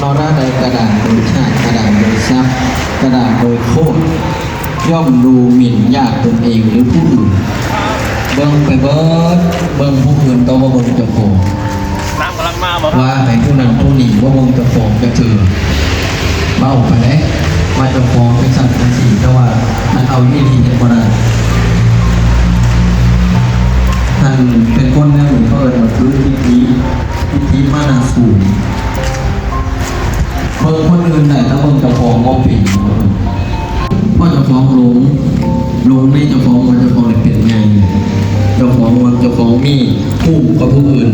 นอราใดกระดาษโดยชาติกระดาษโดยทรัพย์กระดาษโดยโคตรย่อมดูหมิ่นญาติตนเองหรือผู้อื่น เบิ่งไปเบิดเบิ่งผู้อื่นก็ว่าเบิ่งเจ้าของน้ำกำลังมาบอกว่าให้ผู้นั้นผู้นี้ว่าเบิ่งเจ้าของก็คือเบ้าไปเลยว่าเจ้าของเป็นสัตว์เป็นสีแต่ว่ามันเอาที่ดีเห็นบ่ได้ท่านเป็นคนแนวหนึ่งเขาเอิ้นว่ ของมีผู้กับผู้อื่น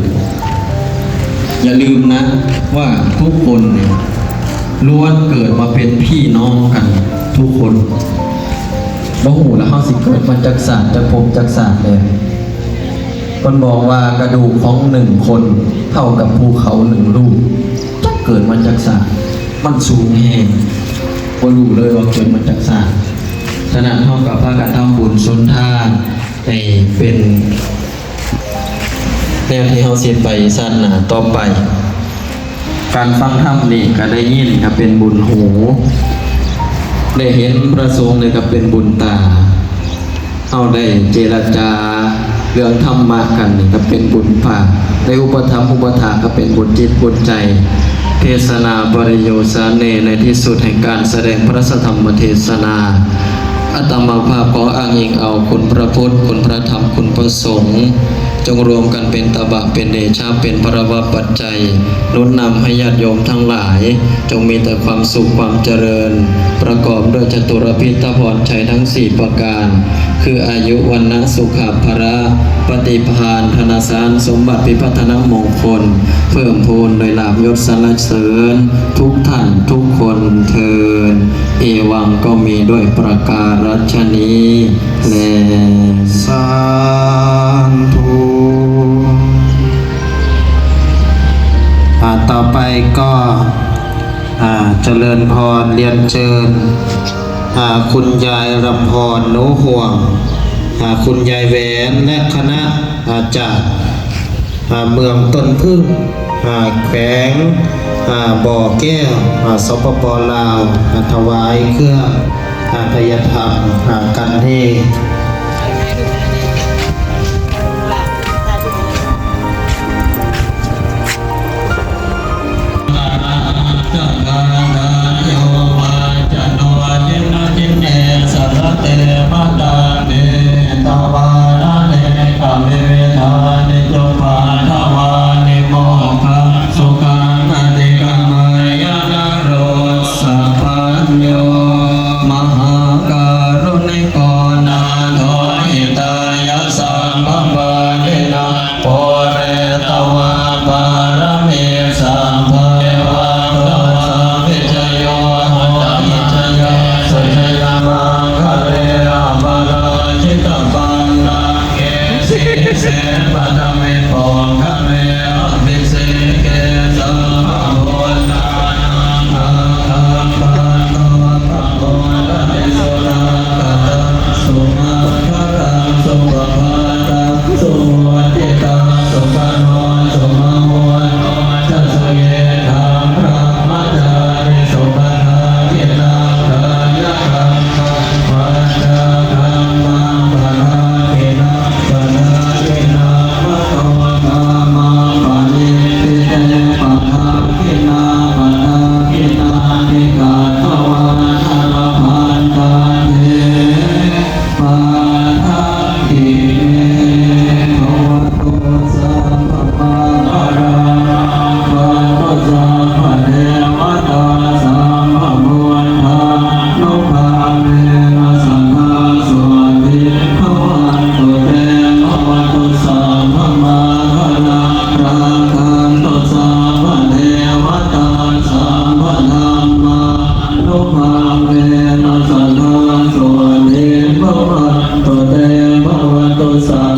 อย่าลืมนะว่าทุกคนล้วนเกิดมาเป็นพี่น้องกัน ทุกคนบ่หูแล้วเฮาสิเกิดมาจากศาสตร์จากภพจากศาสตร์เลยมันบอกว่ากระดูกของหนึ่งคนเท่ากับภูเขาหนึ่งลูกจะเกิดมาจากศาสตร์มันสูงแหงบ่รู้เลยว่าเกิดมาจากศาสตร์ฉะนั้นเท่ากับพากันทำบุญสนทานให้เป็น แนวที่เขาเสียไปสั้นหนาต่อไป การฟังธรรมนี่ก็ได้ยินก็เป็นบุญหู ได้เห็นประสงค์เลยก็เป็นบุญตาเอาได้เจรจาเรื่องธรรมะกันนี่ก็เป็นบุญปากได้อุปธรรมอุปถาก็เป็นบุญจิตบุญใจ เทศนาบริโยสาเนในที่สุดแห่งการแสดงพระธรรมเทศนาอัตมาภาพขออ้างอิงเอาคุณพระพุทธคุณพระธรรมคุณพระสงฆ์ จงรวมกันเป็นตบะเป็นเดชาเป็นพระวปัจจัยนุนนำให้ญาติโยมทั้งหลาย จงมีแต่ความสุขความเจริญ ประกอบด้วยจตุรพิทพรชัยทั้งสี่ประการ คืออายุวันนะสุขภระปฏิพานธนาสารสมบัติพิพัฒนมงคล เพิ่มพูนโดยลาบยศสรรเสริญ ทุกท่านทุกคนเทินเอวังก็มีด้วยประการฉนี้แลสาธุ ต่อไปก็เจริญพรเรียนเชิญคุณยายรำพรโนห่วง คุณยายแหวนและคณะอาจารย์เมืองต้นพึ่งแขวงบ่อแก้วสปปลาวถวายเครื่องอาทยธรรมกันเท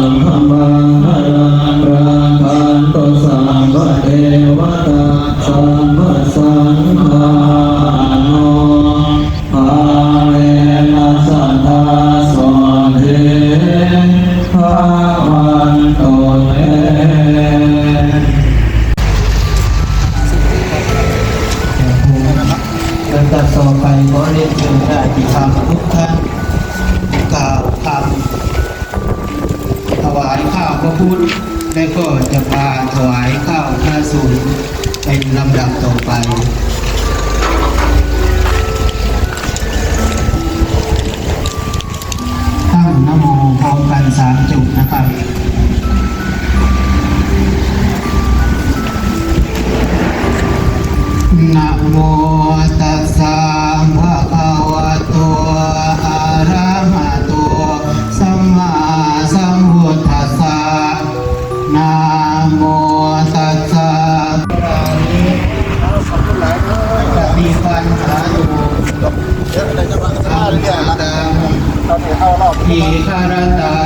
สั และก็จะพาถวายข้าวพระสูตรเป็นลำดับต่อไป ทีฆารตา